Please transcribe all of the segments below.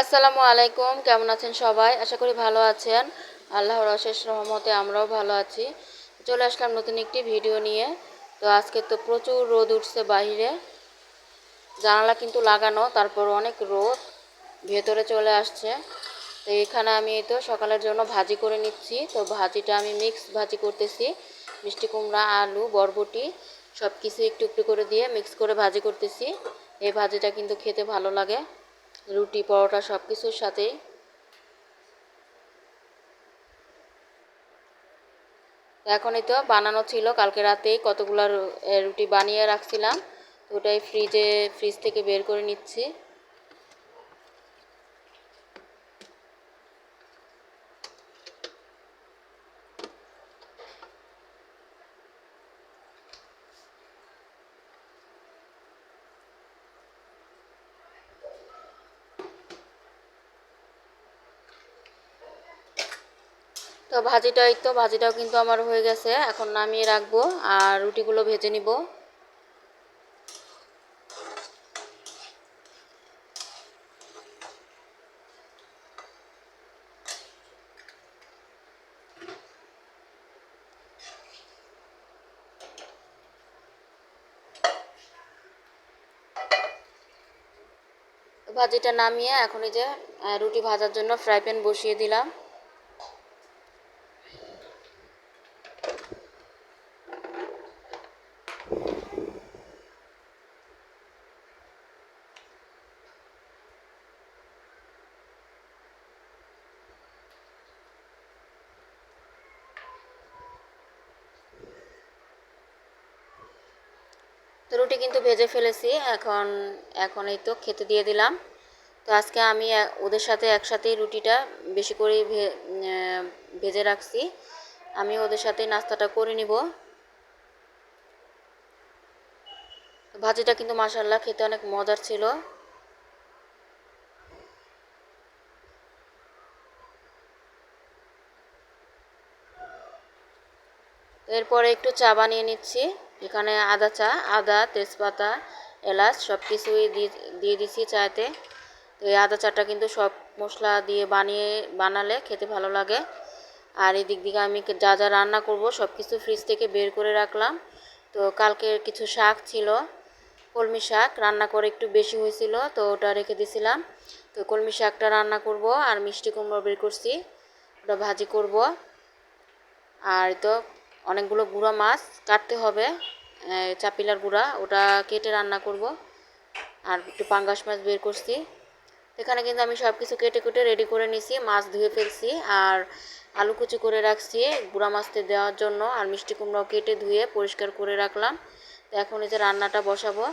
আসসালামু আলাইকুম, কেমন আছেন সবাই? আশা করি ভালো আছেন। আল্লাহর অশেষ রহমতে আমরাও ভালো আছি। চলে আসলাম নতুন একটি ভিডিও নিয়ে। তো আজকে তো প্রচুর রোদ উঠছে বাহিরে। জানালা কিন্তু লাগানো, তারপর অনেক রোদ ভেতরে চলে আসছে। তো এখানে আমি তো সকালের জন্য ভাজি করে নিচ্ছি। তো ভাজিটা আমি মিক্স ভাজি করতেছি। মিষ্টি কুমড়া, আলু, বরবটি সব কিছু একটু একটু করে দিয়ে মিক্স করে ভাজি করতেছি। এই ভাজিটা কিন্তু খেতে ভালো লাগে। রুটি, পরোটা সব কিছুর সাথেই এখনই তো বানানো ছিল, কালকে রাতেই কতগুলো রুটি বানিয়ে রাখছিলাম। ওটাই ফ্রিজে ফ্রিজ থেকে বের করে নিচ্ছি। তো ভাজিটাই, তো ভাজিটাও কিন্তু আমার হয়ে গেছে। এখন নামিয়ে রাখব আর রুটিগুলো ভেজে নিব। ভাজিটা নামিয়ে এখন এই যে রুটি ভাজার জন্য ফ্রাই প্যান বসিয়ে দিলাম। রুটি কিন্তু ভেজে ফেলেছি, এখন এখন এই তো খেতে দিয়ে দিলাম। তো আজকে আমি ওদের সাথে একসাথেই রুটিটা বেশি করে ভেজে রাখছি। আমি ওদের সাথে নাস্তাটা করে নিব। ভাজিটা কিন্তু মাসাল্লাহ খেতে অনেক মজার ছিল। এরপরে একটু চা বানিয়ে নিচ্ছি। এখানে আদা চা, আদা, তেজপাতা, এলাচ সব কিছুই দিয়ে দিছি চাতে। তো এই আদা চাটা কিন্তু সব মশলা দিয়ে বানিয়ে, বানালে খেতে ভালো লাগে। আর এই দিক দিকে আমি যা যা রান্না করব সব কিছু ফ্রিজ থেকে বের করে রাখলাম। তো কালকে কিছু শাক ছিল, কলমি শাক, রান্না করে একটু বেশি হয়েছিল, তো ওটা রেখে দিছিলাম। তো কলমি শাকটা রান্না করব আর মিষ্টি কুমড়ো বের করছি, ওটা ভাজি করব। আর তো অনেকগুলো গুঁড়া মাছ কাটতে হবে চাপিলার গুঁড়া, ওটা কেটে রান্না করব। আর একটু পাঙ্গাস মাছ বের করছি। এখানে কিন্তু আমি সব কিছু কেটে কুটে রেডি করে নিছি মাছ ধুয়ে ফেলছি আর আলু কুচি করে রাখছি গুঁড়া মাছতে দেওয়ার জন্য আর মিষ্টি কুমড়াও কেটে ধুয়ে পরিষ্কার করে রাখলাম। তো এখন এই যে রান্নাটা বসাবো।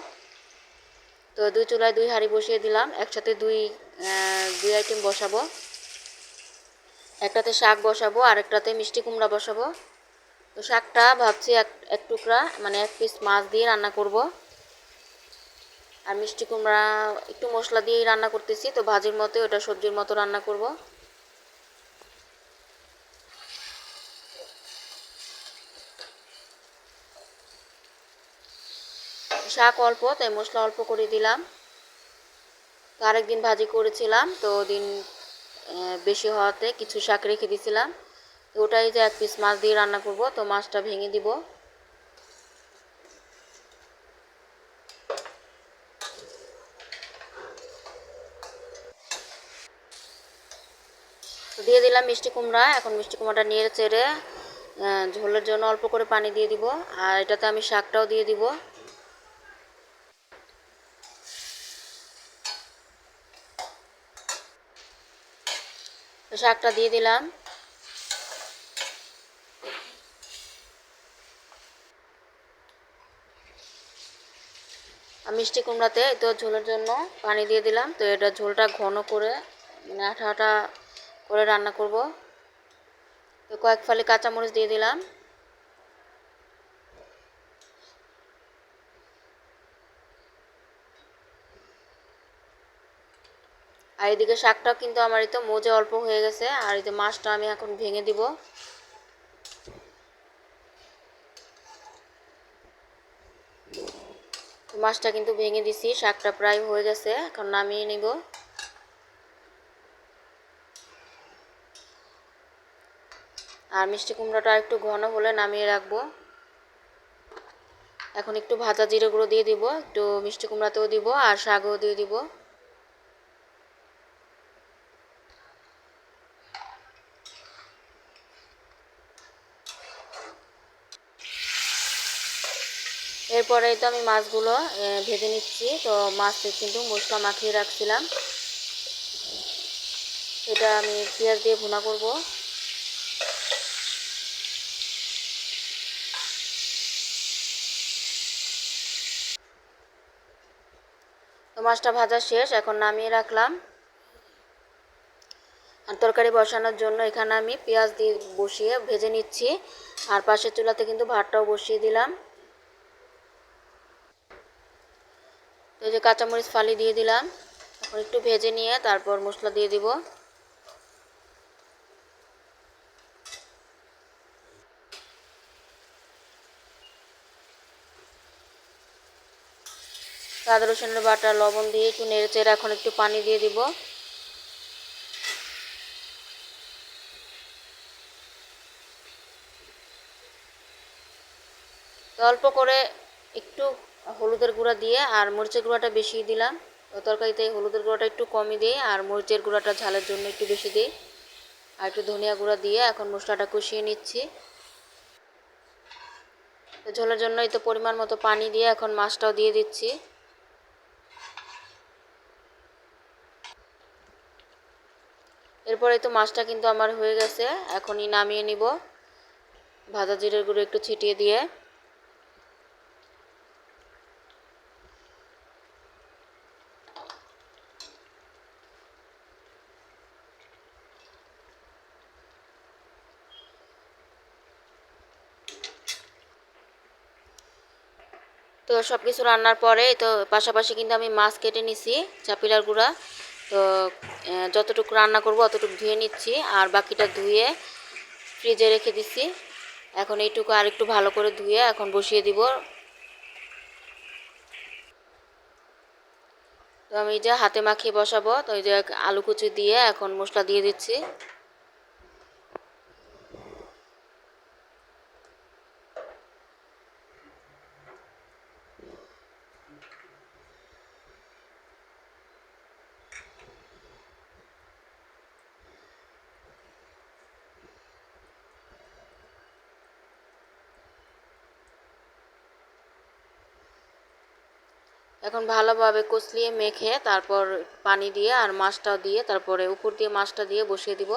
তো দুই চুলায় দুই হাঁড়ি বসিয়ে দিলাম, একসাথে দুই দুই আইটেম বসাবো। একটাতে শাক বসাবো আর একটাতে মিষ্টি কুমড়া বসাবো। তো শাকটা ভাবছি এক এক টুকরা মানে এক পিস মাছ দিয়ে রান্না করব। আর মিষ্টি কুমড়া, একটু মশলা দিয়েই রান্না করতেছি, তো ভাজির মতো, ওটা সবজির মতো রান্না করব। শাক অল্প, তাই মশলা অল্প করে দিলাম। তো আরেকদিন ভাজি করেছিলাম, তো দিন বেশি হওয়াতে কিছু শাক রেখে দিয়েছিলাম তো ওটাই যে এক পিস মাছ দিয়ে রান্না করব, তো মাছটা ভেঙে দিব। দিয়ে দিলাম মিষ্টি কুমড়া, এখন মিষ্টি কুমড়াটা নিয়ে চেড়ে ঝোলের জন্য অল্প করে পানি দিয়ে দিব, আর এটাতে আমি শাকটাও দিয়ে দিব। শাকটা দিয়ে দিলাম। মিষ্টি কুমড়াতে তো ঝোলের জন্য পানি দিয়ে দিলাম। তো এটা ঝোলটা ঘন করে মানে আঠা আঠা করে রান্না করব। তো কয়েক ফালি কাঁচামরিচ দিয়ে দিলাম। আর এদিকে শাকটাও কিন্তু আমার এই তো, মোজে অল্প হয়ে গেছে। আর এই যে মাছটা আমি এখন ভেঙে দিব। মাছটা কিন্তু ভেঙে দিছি, শাকটা প্রায় হয়ে গেছে, এখন নামিয়ে নিব। আর মিষ্টি কুমড়াটা একটু ঘন হলে নামিয়ে রাখব। এখন একটু ভাজা জিরে গুঁড়ো দিয়ে দিব, একটু মিষ্টি কুমড়াতেও দিব আর শাকও দিয়ে দিব। এরপরে তো আমি মাছগুলো ভেজে নিচ্ছি। তো মাছটা কিন্তু মশলা মাখিয়ে রাখছিলাম। এটা আমি পেঁয়াজ দিয়ে ভুনা করব। তো মাছটা ভাজা শেষ, এখন নামিয়ে রাখলাম। আর তরকারি বসানোর জন্য এখানে আমি পেঁয়াজ দিয়ে বসিয়ে ভেজে নিচ্ছি। আর পাশের চুলাতে কিন্তু ভাতটাও বসিয়ে দিলাম এই যে কাঁচামরিচ ফালি দিয়ে দিলাম। এখন একটু ভেজে নিয়ে তারপর মশলা দিয়ে দিব। আদা, রসুনের বাটা, লবণ দিয়ে একটু নেড়ে চেড়ে এখন একটু পানি দিয়ে দিব। অল্প করে একটু হলুদের গুঁড়া দিয়ে আর মরিচের গুঁড়াটা বেশি দিলাম। তরকারিতে হলুদের গুঁড়াটা একটু কমই দিই আর মরিচের গুঁড়াটা ঝালের জন্য একটু বেশি দিই। আর একটু ধনিয়া গুঁড়া দিয়ে এখন মশলাটা কষিয়ে নিচ্ছি। ঝোলের জন্য এই তো পরিমাণ মতো পানি দিয়ে এখন মাছটাও দিয়ে দিচ্ছি। এরপরে তো মাছটা কিন্তু আমার হয়ে গেছে, এখনই নামিয়ে নিব। ভাজা জিরের গুঁড়ো একটু ছিটিয়ে দিয়ে। তো সব কিছু রান্নার পরে, তো পাশাপাশি কিন্তু আমি মাছ কেটে নিছি, চাপিলার গুঁড়া। তো যতটুকু রান্না করব অতটুকু ধুয়ে নিচ্ছি, আর বাকিটা ধুয়ে ফ্রিজে রেখে দিচ্ছি এখন এইটুকু আর একটু ভালো করে ধুয়ে এখন বসিয়ে দিব। তো আমি যে হাতে মাখিয়ে বসাবো, তো ওই যে আলু কুচি দিয়ে এখন মশলা দিয়ে দিচ্ছি। এখন ভালোভাবে কষলিয়ে মেখে তারপর পানি দিয়ে আর মাছটা দিয়ে তারপরে উপর দিয়ে মাছটা দিয়ে বসিয়ে দিব।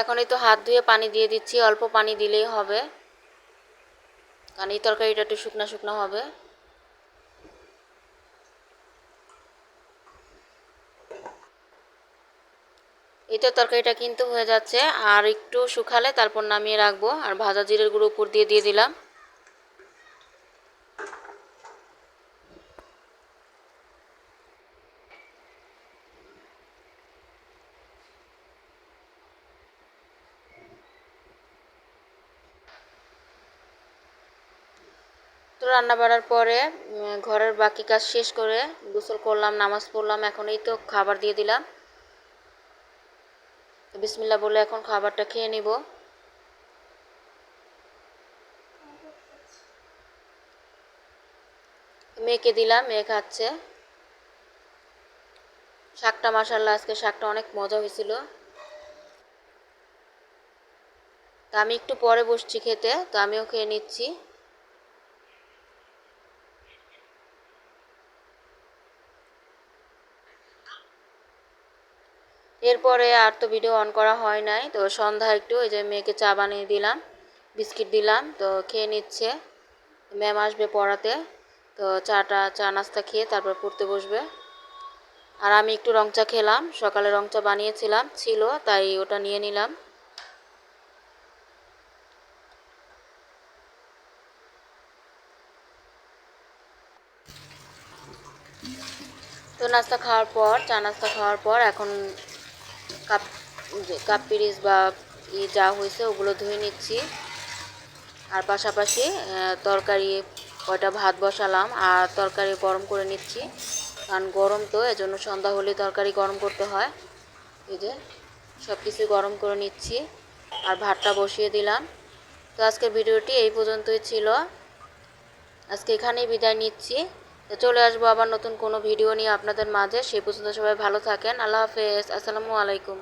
এখন এই তো হাত ধুয়ে পানি দিয়ে দিচ্ছি, অল্প পানি দিলেই হবে। কারণ এই তরকারিটা একটু শুকনা শুকনো হবে। এই তো তরকারিটা কিন্তু হয়ে যাচ্ছে, আর একটু শুকালে তারপর নামিয়ে রাখব। আর ভাজা জিরের গুঁড়ো উপর দিয়ে দিয়ে দিলাম। রান্না বাড়ার পরে ঘরের বাকি কাজ শেষ করে গোসল করলাম, নামাজ পড়লাম, এখন এই তো খাবার দিয়ে দিলাম। বিসমিল্লা বলে এখন খাবারটা খেয়ে নিব। মেয়েকে দিলাম, মেয়ে খাচ্ছে। শাকটা মাসাল্লাহ আজকে শাকটা অনেক মজা হয়েছিল। তা আমি একটু পরে বসছি খেতে, তো আমিও খেয়ে নিচ্ছি। এরপরে আর তো ভিডিও অন করা হয় নাই। তো সন্ধ্যা একটু ওই যে মেয়েকে চা বানিয়ে দিলাম, বিস্কিট দিলাম, তো খেয়ে নিচ্ছে। ম্যাম আসবে পড়াতে, তো চাটা, চা নাস্তা খেয়ে তারপর পড়তে বসবে। আর আমি একটু রং চা খেলাম, সকালে রং চা বানিয়েছিলাম, ছিল, তাই ওটা নিয়ে নিলাম। তো নাস্তা খাওয়ার পর, চা নাস্তা খাওয়ার পর এখন কাপ কাপ পিরিচ বা ই যা হয়েছে ওগুলো ধুয়ে নিচ্ছি। আর পাশাপাশি তরকারি, কয়টা ভাত বসালাম আর তরকারি গরম করে নিচ্ছি। কারণ গরম তো, এজন্য সন্ধ্যা হলে তরকারি গরম করতে হয়। এই যে সব কিছু গরম করে নিচ্ছি আর ভাতটা বসিয়ে দিলাম। তো আজকের ভিডিওটি এই পর্যন্তই ছিল। আজকে এখানেই বিদায় নিচ্ছি। তো চলে আসব আবার নতুন কোনো ভিডিও নিয়ে আপনাদের মাঝে। সে পর্যন্ত সবাই ভালো থাকেন। আল্লাহ হাফেজ। আসসালামু আলাইকুম।